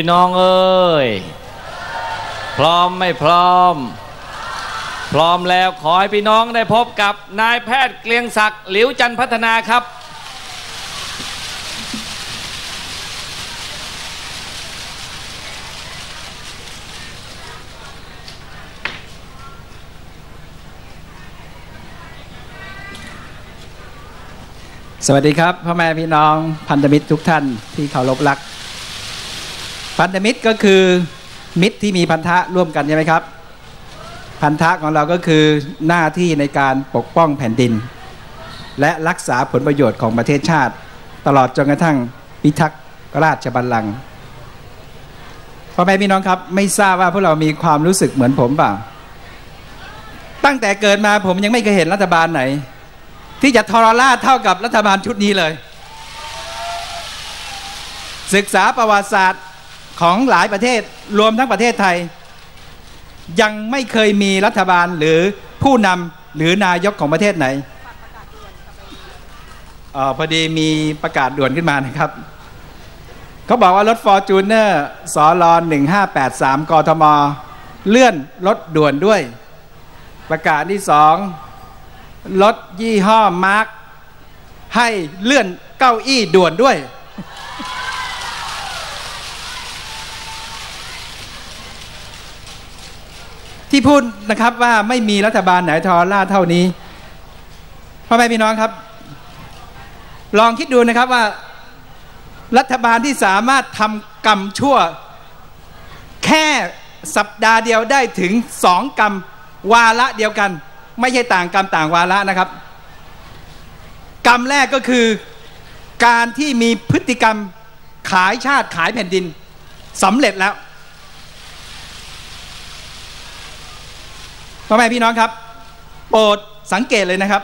พี่น้องเอ้ยพร้อมไม่พร้อม พร้อมแล้วขอให้พี่น้องได้พบกับนายแพทย์เกลียงศักดิ์หลิวจันพัฒนาครับ สวัสดีครับพ่อแม่พี่น้องพันธมิตรทุกท่านที่เคารพรัก พันธมิตรก็คือมิตรที่มีพันธะร่วมกันใช่ไหมครับ พันธะของเราก็คือหน้าที่ในการปกป้องแผ่นดิน และรักษาผลประโยชน์ของประเทศชาติ ตลอดจนกระทั่งพิทักษ์ราชบัลลังก์พ่อแม่พี่น้องครับ ไม่ทราบว่าพวกเรามีความรู้สึกเหมือนผมเปล่าตั้งแต่เกิดมาผมยังไม่เคยเห็นรัฐบาลไหน ที่จะทรราชเท่ากับรัฐบาลชุดนี้เลย ศึกษาประวัติศาสตร์ ของหลายประเทศรวมทั้งประเทศไทย ยังไม่เคยมีรัฐบาลหรือผู้นำหรือนายกของประเทศไหนออพอดีมีประกาศด่วนขึ้นมานะครับ เขาบอกว่ารถฟอร์จูเนอร์สอร1583 กทม เลื่อนรถด่วนด้วย ประกาศที่สองรถยี่ห้อมาร์คให้เลื่อนเก้าอี้ด่วนด้วย ที่พูดนะครับว่าไม่มีรัฐบาลไหนทอร่าเท่านี้พ่อแม่พี่น้องครับ ลองคิดดูนะครับว่า รัฐบาลที่สามารถทำกรรมชั่ว แค่สัปดาห์เดียวได้ถึงสองกรรมวาระเดียวกัน ไม่ใช่ต่างกรรมต่างวาระนะครับ กรรมแรกก็คือการที่มีพฤติกรรมขายชาติขายแผ่นดินสำเร็จแล้ว พ่อแม่พี่น้องครับ โปรดสังเกตเลยนะครับ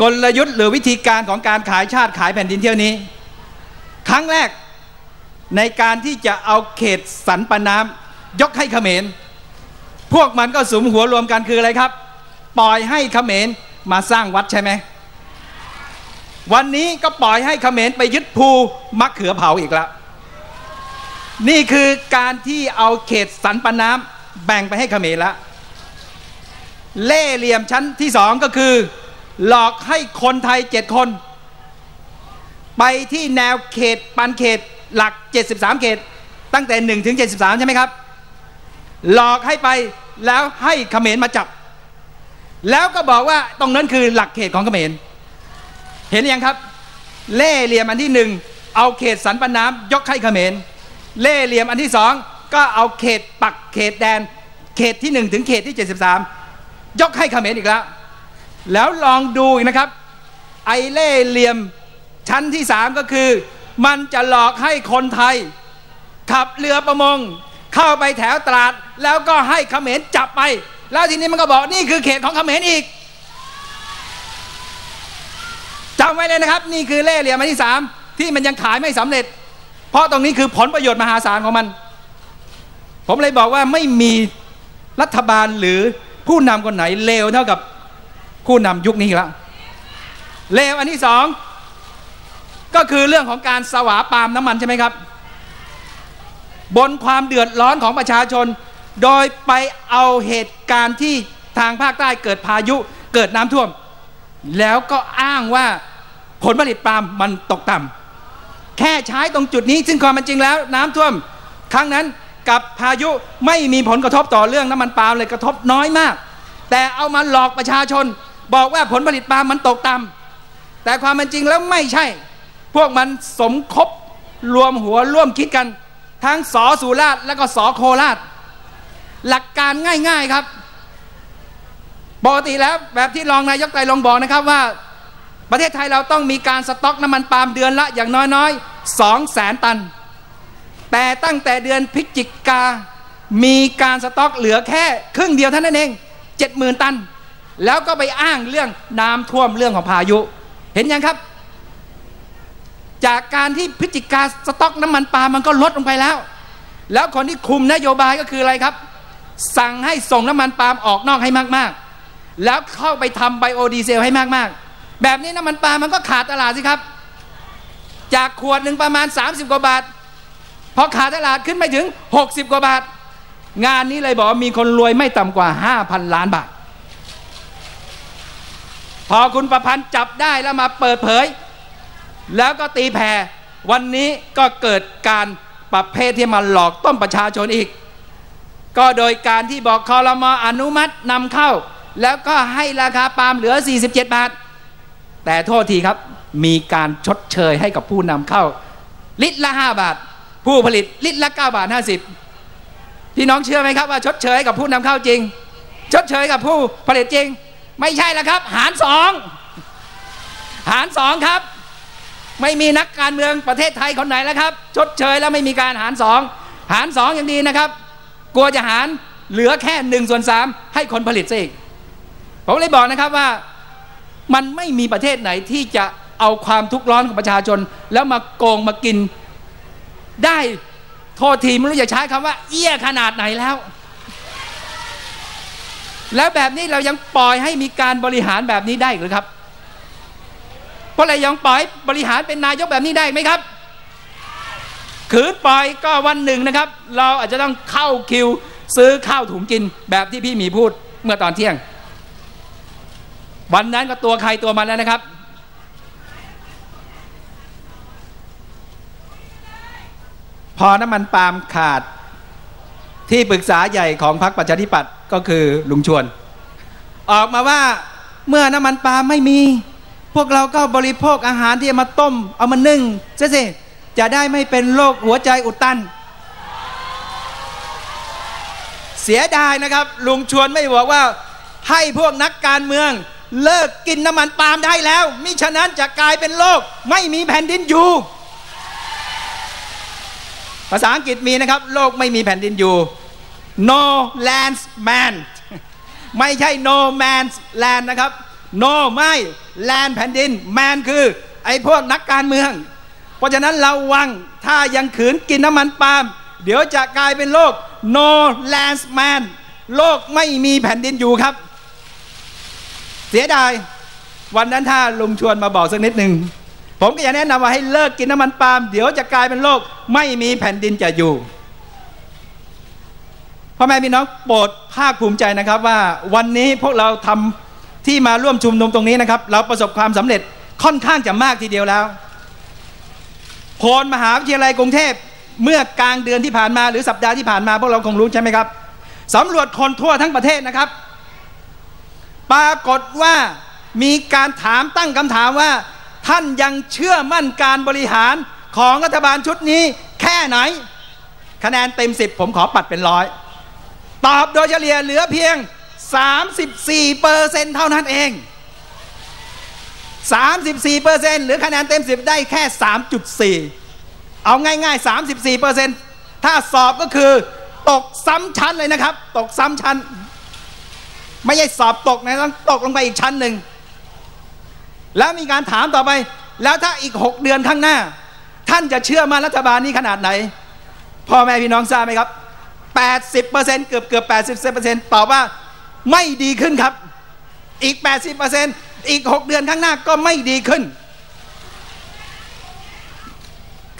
กลยุทธ์หรือวิธีการของการขายชาติขายแผ่นดินเที่ยวนี้ ครั้งแรกในการที่จะเอาเขตสันปน้ำยกให้เขมร พวกมันก็สุมหัวรวมกันคืออะไรครับ ปล่อยให้เขมรมาสร้างวัดใช่ไหมวันนี้ก็ปล่อยให้เขมรไปยึดภูมะเขือเผาอีกแล้ว นี่คือการที่เอาเขตสันปน้ำ แบ่งไปให้เขมรล้วเล่เหลี่ยมชั้นที่สองก็คือ หลอกให้คนไทยเจ็ดคน ไปที่แนวเขตปันเขตหลัก 73 เขต ตั้งแต่ 1 ถึง 73 ใช่ไหมครับ หลอกให้ไปแล้วให้เขมรมาจับ แล้วก็บอกว่าตรงนั้นคือหลักเขตของเขมร เห็นยังครับ เล่เหลี่ยมอันที่หนึ่งเอาเขตสันปะน้ำยกให้เขมร เล่เหลี่ยมอันที่สอง ก็เอาเขตปักเขตแดน เขตที่หนึ่งถึงเขตที่ 73 ยกให้เขมรอีกแล้ว แล้วลองดูอีกนะครับ ไอเล่เหลี่ยมชั้นที่สามก็คือ มันจะหลอกให้คนไทย ขับเรือประมง เข้าไปแถวตราด แล้วก็ให้เขมรจับไป แล้วทีนี้มันก็บอกนี่คือเขตของเขมรอีกจำไว้เลยนะครับ นี่คือเล่เหลี่ยมอันที่สามที่มันยังขายไม่สำเร็จ เพราะตรงนี้คือผลประโยชน์มหาศาลของมัน ผมเลยบอกว่าไม่มีรัฐบาลหรือผู้นำคนไหนเลวเท่ากับผู้นำยุคนี้แล้วเลวอันที่สองก็คือเรื่องของการสวาปามน้ำมันใช่ไหมครับ บนความเดือดร้อนของประชาชน โดยไปเอาเหตุการณ์ที่ทางภาคใต้เกิดพายุเกิดน้ำท่วม แล้วก็อ้างว่าผลผลิตปาล์มมันตกต่ำแค่ใช้ตรงจุดนี้ซึ่งความเป็นจริงแล้ว น้ำท่วม ครั้งนั้น กับพายุไม่มีผลกระทบต่อเรื่องน้ำมันปาล์มเลยกระทบน้อยมาก แต่เอามาหลอกประชาชน บอกว่าผลผลิตปาล์มมันตกต่ำแต่ความเป็นจริงแล้วไม่ใช่ พวกมันสมคบรวมหัวร่วมคิดกัน ทั้งสอสุราษฎร์และก็สอโคราช หลักการง่ายๆครับปกติแล้วแบบที่รองนายกไตรลงบอกนะครับว่า ประเทศไทยเราต้องมีการสต็อกน้ำมันปาล์มเดือนละอย่างน้อยๆสองแสนตัน แต่ตั้งแต่เดือนพฤศจิกา มีการสต็อกเหลือแค่ครึ่งเดียวเท่านั้นเองเจ็ดหมื่นตัน แล้วก็ไปอ้างเรื่องน้ำท่วมเรื่องของพายุ เห็นยังครับ จากการที่พฤศจิกาสต็อกน้ำมันปาล์มมันก็ลดลงไปแล้ว แล้วคนที่คุมนโยบายก็คืออะไรครับ สั่งให้ส่งน้ำมันปาล์มออกนอกให้มากๆ แล้วเข้าไปทำไบโอดีเซลให้มากๆ แบบนี้น้ำมันปาล์มมันก็ขาดตลาดสิครับ จากขวดหนึ่งประมาณ 30 กว่าบาท พอขาดตลาดขึ้นไม่ถึง 60 กว่าบาท งานนี้เลยบอกมีคนรวยไม่ต่ำกว่า 5,000 ล้านบาท พอคุณประพันธ์จับได้แล้วมาเปิดเผย แล้วก็ตีแผ่วันนี้ก็เกิดการประเภทที่มาหลอกต้มประชาชนอีก ก็โดยการที่บอกคอรมออนุมัตินำเข้า แล้วก็ให้ราคาปาล์มเหลือ 47 บาท แต่โทษทีครับมีการชดเชยให้กับผู้นำเข้า ลิตรละ 5 บาท ผู้ผลิตลิตรละ9บาท50พี่น้องเชื่อไหมครับว่าชดเชยกับผู้นำเข้าจริง ชดเชยกับผู้ผลิตจริง ไม่ใช่แล้วครับ หารสองหารสองครับ ไม่มีนักการเมืองประเทศไทยคนไหนแล้วครับ ชดเชยแล้วไม่มีการหารสองหารสองอย่างดีนะครับ กลัวจะหารเหลือแค่หนึ่งส่วนสามให้คนผลิตซะอีกผมเลยบอกนะครับว่ามันไม่มีประเทศไหนที่จะเอาความทุกข์ร้อนของประชาชน แล้วมาโกงมากิน ได้โทษทีไม่รู้จะใช้คำว่า เอี้ยขนาดไหนแล้ว แล้วแบบนี้เรายังปล่อยให้มีการบริหารแบบนี้ได้หรือครับ เพราะอะไรยังปล่อยบริหารเป็นนายกแบบนี้ได้ไหมครับขืนปล่อยก็วันหนึ่งนะครับ เราอาจจะต้องเข้าคิว ซื้อข้าวถุงกินแบบที่พี่หมีพูดเมื่อตอนเที่ยง วันนั้นก็ตัวใครตัวมันแล้วนะครับ พอน้ำมันปาล์มขาดที่ปรึกษาใหญ่ของพรรคประชาธิปัตย์ก็คือลุงชวน ออกมาว่าเมื่อน้ำมันปาล์มไม่มี พวกเราก็บริโภคอาหารที่เอามาต้ม เอามานึ่งซะสิจะได้ไม่เป็นโรคหัวใจอุดตัน เสียดายนะครับ ลุงชวนไม่บอกว่าให้พวกนักการเมือง เลิกกินน้ำมันปาล์มได้แล้วมิฉะนั้นจะกลายเป็นโรคไม่มีแผ่นดินอยู่ ภาษาอังกฤษมีนะครับ โลกไม่มีแผ่นดินอยู่ no lands man ไม่ใช่ no man's land นะครับ no ไม่ land แผ่นดิน man คือ ไอ้พวกนักการเมือง เพราะฉะนั้นเราวังถ้ายังขืนกินน้ำมันปาล์มเดี๋ยวจะกลายเป็นโลก no lands man โลกไม่มีแผ่นดินอยู่ครับ เสียดาย วันนั้นถ้าลุงชวนมาบอกสักนิดหนึ่ง ผมก็อยากแนะนำว่าให้เลิกกินน้ำมันปาล์มเดี๋ยวจะกลายเป็นโลกไม่มีแผ่นดินจะอยู่พ่อแม่พี่น้องโปรดภาคภูมิใจนะครับว่าวันนี้พวกเราทำที่มาร่วมชุมนุมตรงนี้นะครับ เราประสบความสำเร็จค่อนข้างจะมากทีเดียวแล้วโพลมหาวิทยาลัยกรุงเทพเมื่อกลางเดือนที่ผ่านมาหรือสัปดาห์ที่ผ่านมาพวกเราคงรู้ใช่ไหมครับสำรวจคนทั่วทั้งประเทศนะครับ ปรากฏว่ามีการถามตั้งคำถามว่า ท่านยังเชื่อมั่นการบริหารของรัฐบาลชุดนี้แค่ไหน คะแนนเต็มสิบผมขอปัดเป็นร้อยตอบโดยเฉลี่ยเหลือเพียง 34เปอร์เซ็นเท่านั้นเอง 34เปอร์เซ็นหรือคะแนนเต็มสิบได้แค่ 3.4 เอาง่ายๆ 34เปอร์เซ็นถ้าสอบก็คือตกซ้ำชั้นเลยนะครับ ตกซ้ำชั้น ไม่ใช่สอบตกนะต้องตกลงไปอีกชั้นหนึ่ง แล้วมีการถามต่อไป แล้วถ้าอีก 6 เดือนข้างหน้า ท่านจะเชื่อมารัฐบาลนี้ขนาดไหน พ่อแม่พี่น้องทราบไหมครับ 80%เกือบเกือบ80%ตอบว่าไม่ดีขึ้นครับ อีก 80%อีก 6 เดือนข้างหน้าก็ไม่ดีขึ้น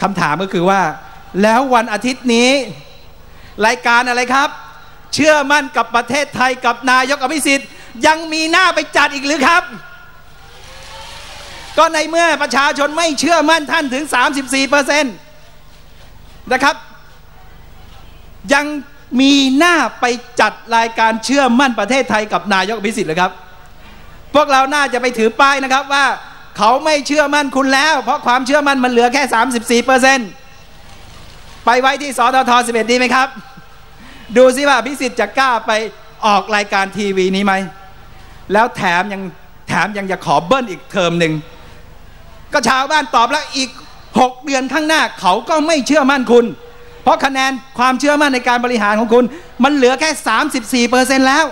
คำถามก็คือว่า แล้ววันอาทิตย์นี้ รายการอะไรครับ เชื่อมั่นกับประเทศไทยกับนายกอภิสิทธิ์ ยังมีหน้าไปจัดอีกหรือครับ ก็ในเมื่อประชาชนไม่เชื่อมั่นท่านถึง 34%นะครับ ยังมีหน้าไปจัดรายการเชื่อมั่นประเทศไทยกับนายกอภิสิทธิ์เลยครับ พวกเราน่าจะไปถือป้ายนะครับว่าเขาไม่เชื่อมั่นคุณแล้ว เพราะความเชื่อมั่นมันเหลือแค่ 34%ไปไว้ที่สทท11 ดีไหมครับ ดูซิว่าพิสิทธิ์จะกล้าไปออกรายการทีวีนี้ไหม แล้วแถมยังแถมยังจะขอเบิ้ลอีกเทอมหนึ่ง ก็ชาวบ้านตอบแล้วอีก 6 เดือนข้างหน้าเขาก็ไม่เชื่อมั่นคุณ เพราะคะแนนความเชื่อมั่นในการบริหารของคุณ มันเหลือแค่ 34เปอร์เซ็นแล้ว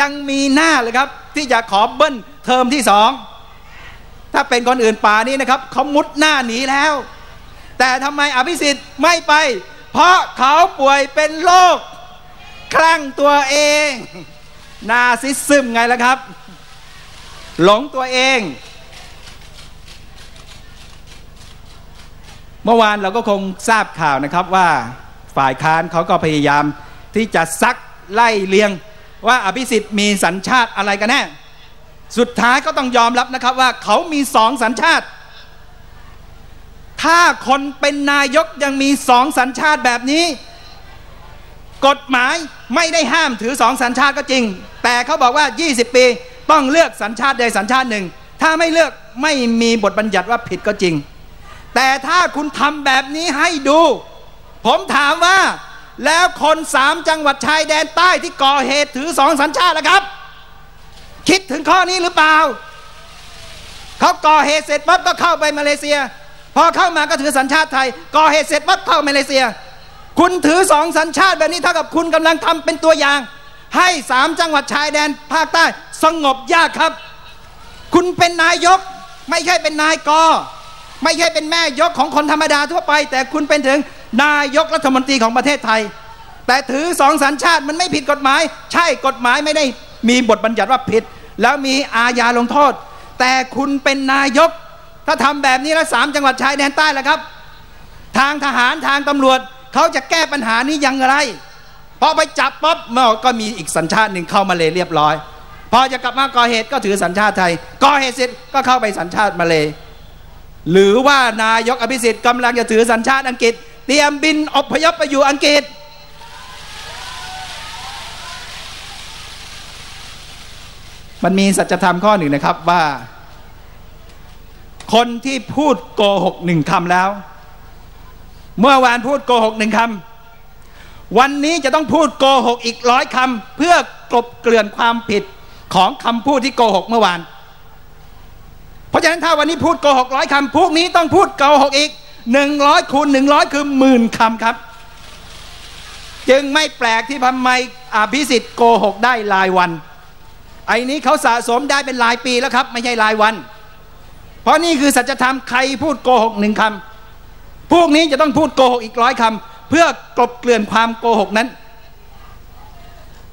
ยังมีหน้าเลยครับ ที่จะขอเบิ้ลเทอมที่สองถ้าเป็นคนอื่นป่านี้นะครับเขามุดหน้าหนีแล้ว แต่ทำไมอภิสิทธิ์ไม่ไป เพราะเขาป่วยเป็นโรคคลั่งตัวเองนาซิซึมไงล่ะครับ หลงตัวเอง เมื่อวานเราก็คงทราบข่าวนะครับว่าฝ่ายค้านเขาก็พยายามที่จะซักไล่เลียง ว่าอภิสิทธิ์มีสัญชาติอะไรกันแน่สุดท้ายก็ต้องยอมรับนะครับว่าเขามีสองสัญชาติ ถ้าคนเป็นนายกยังมีสองสัญชาติแบบนี้ กฎหมายไม่ได้ห้ามถือสองสัญชาติก็จริง แต่เขาบอกว่า 20 ปีต้องเลือกสัญชาติใดสัญชาติหนึ่ง ถ้าไม่เลือกไม่มีบทบัญญัติว่าผิดก็จริง แต่ถ้าคุณทำแบบนี้ให้ดู ผมถามว่า แล้วคนสามจังหวัดชายแดนใต้ที่ก่อเหตุถือสองสัญชาตินะครับ คิดถึงข้อนี้หรือเปล่า เขาก่อเหตุเสร็จปั๊บก็เข้าไปมาเลเซีย พอเข้ามาก็ถือสัญชาติไทย ก่อเหตุเสร็จปั๊บเข้ามาเลเซีย คุณถือสองสัญชาติแบบนี้เท่ากับคุณกำลังทำเป็นตัวอย่าง ให้สามจังหวัดชายแดนภาคใต้สงบยากครับ คุณเป็นนายกไม่ใช่เป็นนายก ไม่ใช่เป็นแม่ยกของคนธรรมดาทั่วไป แต่คุณเป็นถึงนายกรัฐมนตรีของประเทศไทย แต่ถือสองสัญชาติมันไม่ผิดกฎหมาย ใช่กฎหมายไม่ได้มีบทบัญญัติว่าผิด แล้วมีอาญาลงโทษ แต่คุณเป็นนายก ถ้าทำแบบนี้แล้วสามจังหวัดชายแดนใต้แล้วครับ ทางทหารทางตำรวจเขาจะแก้ปัญหานี้ย่างไรพอไปจับป๊อบมันก็มีอีกสัญชาติหนึ่งเข้ามาเลยเรียบร้อย พอจะกลับมาก่อเหตุก็ถือสัญชาติไทยก่อเหตุเสร็จก็เข้าไปสัญชาติมาเลย หรือว่านายกอภิสิทธิ์กำลังจะถือสัญชาติอังกฤษ เตรียมบินอพยพไปอยู่อังกฤษ มันมีสัจธรรมข้อหนึ่งนะครับว่า คนที่พูดโกหกหนึ่งคำแล้ว เมื่อวานพูดโกหกหนึ่งคำวันนี้จะต้องพูดโกหกอีกร้อยคำเพื่อกลบเกลื่อนความผิดของคำพูดที่โกหกเมื่อวาน เพราะฉะนั้นถ้าวันนี้พูดโกหกร้อยคำพวกนี้ต้องพูดโกหกอีกหนึ่งร้อยคูณหนึ่งร้อยคือหมื่นคำครับ จึงไม่แปลกที่ทำไมอภิสิทธิ์โกหกได้รายวัน ไอ้นี้เขาสะสมได้เป็นรายปีแล้วครับ ไม่ใช่รายวัน เพราะนี่คือสัจธรรมใครพูดโกหกหนึ่งคำพวกนี้จะต้องพูดโกหกอีกร้อยคำเพื่อกลบเกลื่อนความโกหกนั้น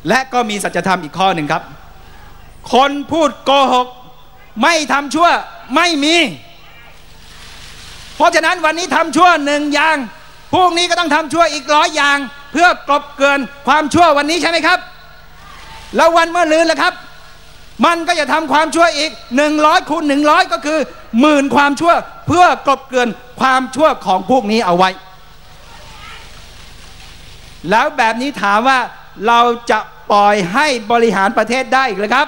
และก็มีสัจธรรมอีกข้อหนึ่งครับ คนพูดโกหก ไม่ทำชั่วไม่มี เพราะฉะนั้นวันนี้ทำชั่วหนึ่งอย่างพวกนี้ก็ต้องทำชั่วอีกร้อยอย่าง เพื่อกลบเกลื่อนความชั่ววันนี้ใช่ไหมครับ แล้ววันเมื่อลืนแล้วครับ มันก็จะทำความชั่วอีกหนึ่งร้อยคูณหนึ่งร้อยก็คือหมื่นความชั่วเพื่อกลบเกลื่อนความชั่วของพวกนี้เอาไว้ แล้วแบบนี้ถามว่าเราจะปล่อยให้บริหารประเทศได้อีกหรือครับ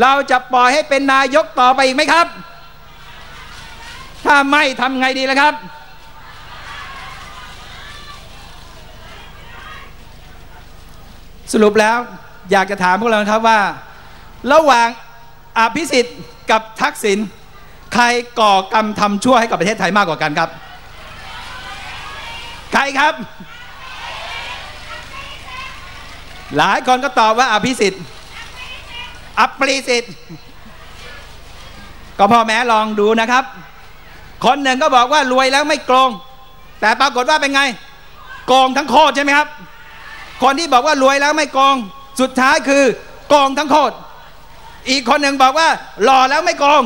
เราจะปล่อยให้เป็นนายกต่อไปอีกไหมครับ ถ้าไม่ทำไงดีล่ะครับ สรุปแล้วอยากจะถามพวกเราครับว่า ระหว่างอภิสิทธิ์กับทักษิณใครก่อกรรมทำชั่วให้กับประเทศไทยมากกว่ากันครับ ใครครับ หลายคนก็ตอบว่าอภิสิทธิ์ อัปรีสิทธิ์ก็พ่อแม้ลองดูนะครับ คนหนึ่งก็บอกว่ารวยแล้วไม่โกง แต่ปรากฏว่าเป็นไงโกงทั้งโคตรใช่ไหมครับ คนที่บอกว่ารวยแล้วไม่โกง สุดท้ายคือโกงทั้งโคตรอีกคนหนึ่งบอกว่า หล่อแล้วไม่โกง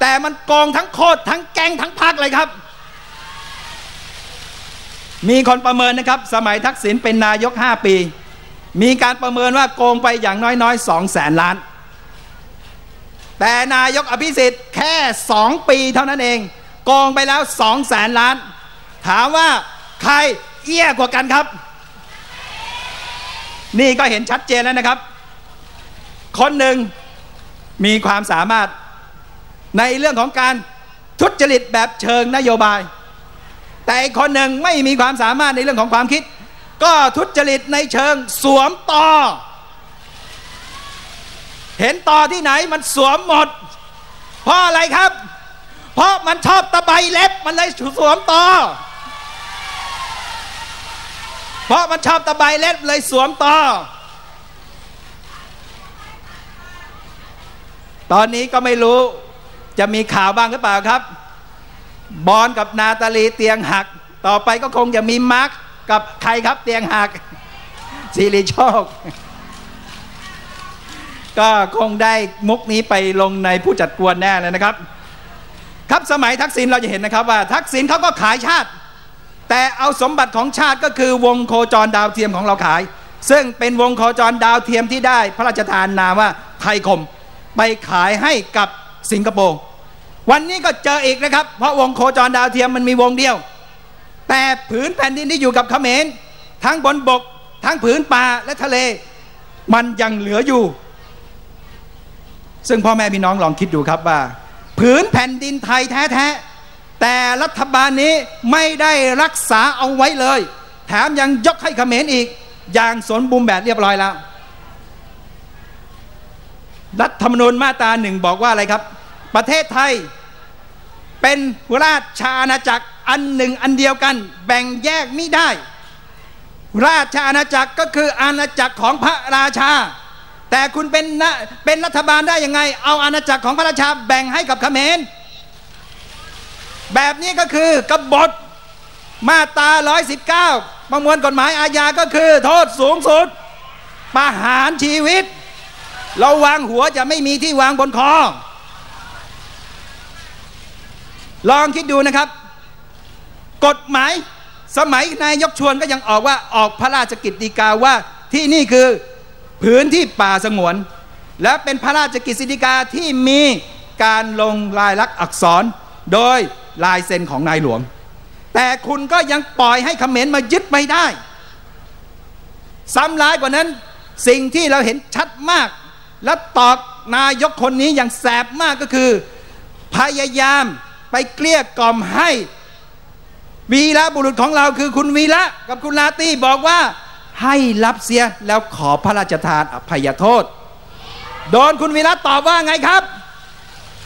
แต่มันโกงทั้งโคตรทั้งแกงทั้งพักเลยครับ มีคนประเมินนะครับ สมัยทักษิณเป็นนายก 5 ปี มีการประเมินว่าโกงไปอย่างน้อยๆ2แสนล้าน แต่นายกอภิสิทธิ์แค่ 2 ปีเท่านั้นเองโกงไปแล้ว2แสนล้าน ถามว่าใครเอี้ยกว่ากันครับ นี่ก็เห็นชัดเจนแล้วนะครับ คนหนึ่งมีความสามารถในเรื่องของการทุจริตแบบเชิงนโยบาย แต่อีกคนหนึ่งไม่มีความสามารถในเรื่องของความคิด ก็ทุจริตในเชิงสวมต่อ เห็นต่อที่ไหนมันสวมหมด เพราะอะไรครับ เพราะมันชอบตะไบเล็บมันเลยสวมต่อ เพราะมันชอบตะไบเล็บเลยสวมต่อ ตอนนี้ก็ไม่รู้จะมีข่าวบ้างหรือเปล่าครับ บอลกับนาตาลีเตียงหัก ต่อไปก็คงจะมีมาร์กกับใครครับเตียงหักสิริโชค ก็คงได้มุกนี้ไปลงในผู้จัดกวนแน่เลยนะครับ ครับสมัยทักษิณเราจะเห็นนะครับว่า ทักษิณเขาก็ขายชาติ แต่เอาสมบัติของชาติก็คือวงโคจรดาวเทียมของเราขาย ซึ่งเป็นวงโคจรดาวเทียมที่ได้พระราชทานนามว่าไทยคม ไปขายให้กับสิงคโปร์วันนี้ก็เจออีกนะครับ เพราะวงโคจรดาวเทียมมันมีวงเดียว แต่ผืนแผ่นดินที่อยู่กับเขมรทั้งบนบก ทั้งผืนป่าและทะเล มันยังเหลืออยู่ ซึ่งพ่อแม่พี่น้องลองคิดดูครับว่า ผืนแผ่นดินไทยแท้ๆแต่รัฐบาลนี้ไม่ได้รักษาเอาไว้เลย แถมยังยกให้เขมรอีก อย่างสมบูรณ์แบบเรียบร้อยแล้ว รัฐธรรมนูญมาตราหนึ่งบอกว่าอะไรครับ ประเทศไทยเป็นราชอาณาจักรอันหนึ่งอันเดียวกัน แบ่งแยกไม่ได้ ราชอาณาจักรก็คืออาณาจักรของพระราชา แต่คุณเป็นนะเป็นรัฐบาลได้ยังไง เอาอาณาจักรของพระราชาแบ่งให้กับขเขมรแบบนี้ก็คือกบฏมาตรา119 ประมวลกฎหมายอาญาก็คือ โทษสูงสุดประหารชีวิต เราวางหัวจะไม่มีที่วางบนคอลองคิดดูนะครับ กฎหมายสมัยนายกชวนก็ยังออกว่าออกพระราชกิจฎีกาว่าที่นี่คือ พื้นที่ป่าสงวน และเป็นพระราชกิจสิกาที่มีการลงลายลักษณ์อักษร โดยลายเซ็นของนายหลวง แต่คุณก็ยังปล่อยให้เขมรมายึดไม่ได้ ซ้ำร้ายกว่านั้นสิ่งที่เราเห็นชัดมาก และตอกนายกคนนี้อย่างแสบมากก็คือ พยายามไปเกลี้ยกล่อมให้วีระบุรุษของเราคือคุณวีระกับคุณลาตี้บอกว่า ให้รับเสียแล้วขอพระราชทานอภัยโทษ โดนคุณวีระตอบว่าไงครับ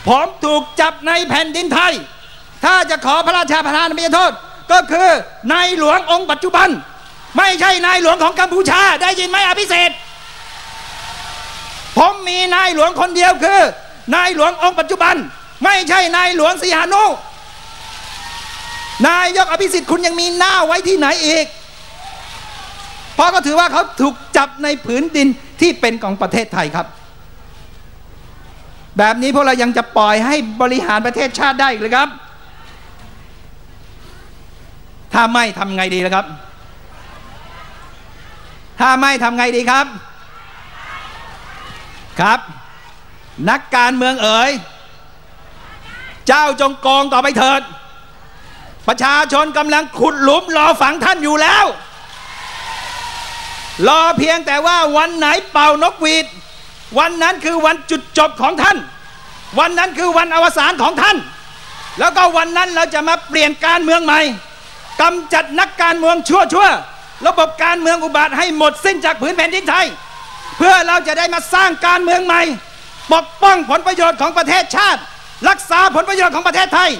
ผมถูกจับในแผ่นดินไทย ถ้าจะขอพระราชทานอภัยโทษ ก็คือนายหลวงองค์ปัจจุบัน ไม่ใช่นายหลวงของกัมพูชาได้ยินไหมอภิเศษผมมีนายหลวงคนเดียวคือ นายหลวงองค์ปัจจุบัน ไม่ใช่นายหลวงสีหานุนายกอภิสิทธิ์คุณยังมีหน้าไว้ที่ไหนอีก เพราะก็ถือว่าเขาถูกจับในผืนดินที่เป็นของประเทศไทยครับ แบบนี้พวกเรายังจะปล่อยให้บริหารประเทศชาติได้อีกเลยครับ ถ้าไม่ทำไงดีล่ะครับ ถ้าไม่ทำไงดีครับครับ นักการเมืองเอ๋ยเจ้าจงกองต่อไปเถิด ประชาชนกำลังขุดหลุมรอฝังท่านอยู่แล้ว รอเพียงแต่ว่าวันไหนเป่านกหวีด วันนั้นคือวันจุดจบของท่าน วันนั้นคือวันอวสานของท่าน แล้วก็วันนั้นเราจะมาเปลี่ยนการเมืองใหม่กำจัดนักการเมืองชั่วชั่วๆระบบการเมืองอุบาทให้หมดสิ้นจากผืนแผ่นดินไทย เพื่อเราจะได้มาสร้างการเมืองใหม่ ปกป้องผลประโยชน์ของประเทศชาติ รักษาผลประโยชน์ของประเทศไทย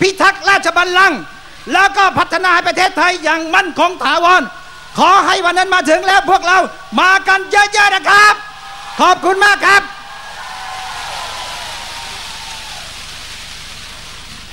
พิทักษ์ราชบัลลังก์แล้วก็พัฒนาให้ประเทศไทยอย่างมั่นคงถาวร ขอให้วันนั้นมาถึงแล้วพวกเรามากันเยอะๆนะครับ ขอบคุณมากครับ